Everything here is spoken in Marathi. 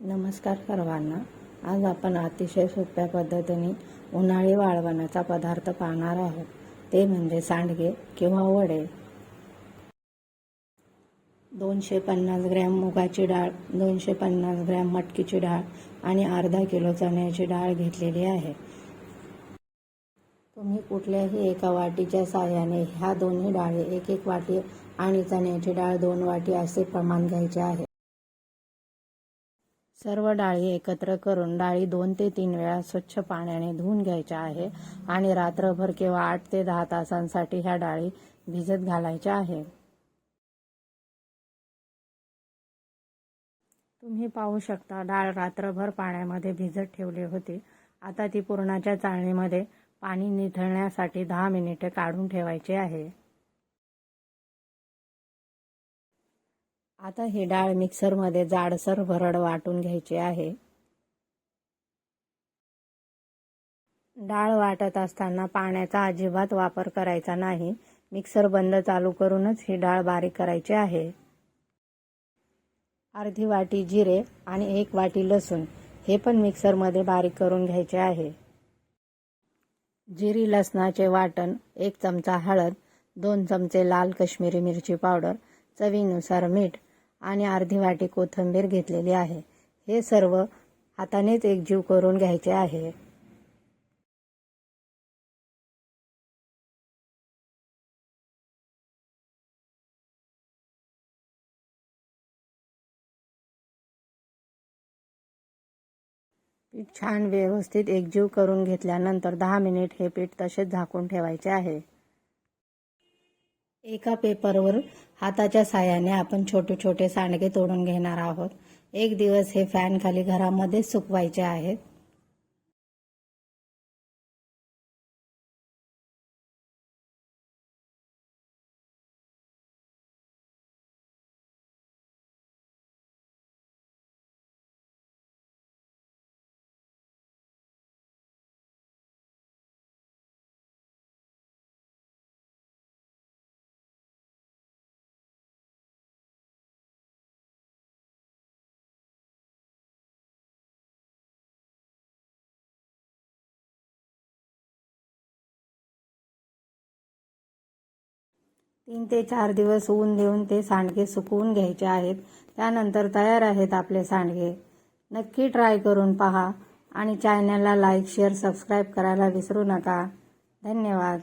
नमस्कार सर्वांना. आज आपण अतिशय सोप्या पद्धतीने उन्हाळी वाळवणाचा पदार्थ पाहणार आहोत. ते म्हणजे सांडगे किंवा वडे. दोनशे पन्नास ग्रॅम मुगाची डाळ दोनशे पन्नास ग्रॅम मटकीची डाळ आणि अर्धा किलो चण्याची डाळ घेतलेली आहे. तुम्ही कुठल्याही एका वाटीच्या साह्याने ह्या दोन्ही डाळी एक एक वाटी आणि चण्याची डाळ दोन वाटी असे प्रमाण घ्यायचे आहे. सर्व डाळी एकत्र करून डाळी दोन ते तीन वेळा स्वच्छ पाण्याने धुवून घ्यायच्या आहे आणि रात्रभर किंवा आठ ते दहा तासांसाठी ह्या डाळी भिजत घालायच्या आहे. तुम्ही पाहू शकता डाळ रात्रभर पाण्यामध्ये भिजत ठेवली होती. आता ती पुरणाच्या चाळणीमध्ये पाणी निथळण्यासाठी दहा मिनिटे काढून ठेवायची आहे. आता ही डाळ मिक्सरमध्ये जाडसर भरड वाटून घ्यायची आहे. डाळ वाटत असताना पाण्याचा अजिबात वापर करायचा नाही. मिक्सर बंद चालू करूनच ही डाळ बारीक करायची आहे. अर्धी वाटी जिरे आणि एक वाटी लसूण हे पण मिक्सरमध्ये बारीक करून घ्यायचे आहे. जिरी लसणाचे वाटण एक चमचा हळद दोन चमचे लाल कश्मीरी मिरची पावडर चवीनुसार मीठ आणि अर्धी वाटी कोथिंबीर घेतलेली आहे. हे सर्व हातानेच एकजीव करून घ्यायचे आहे. पीठ छान व्यवस्थित एकजीव करून घेतल्यानंतर दहा मिनिट हे पीठ तसेच झाकून ठेवायचे आहे. एका पेपरवर हाताच्या साह्याने आपण छोटे छोटे सांडगे तोडून घेणार आहोत. एक दिवस हे फॅन खाली घरामध्ये सुकवायचे आहेत. तीन ते चार दिवस ऊन देऊन ते सांडगे सुकवून घ्यायचे आहेत. त्यानंतर तयार आहेत आपले सांडगे. नक्की ट्राय करून पहा आणि चॅनलला लाईक शेअर सबस्क्राईब करायला विसरू नका. धन्यवाद.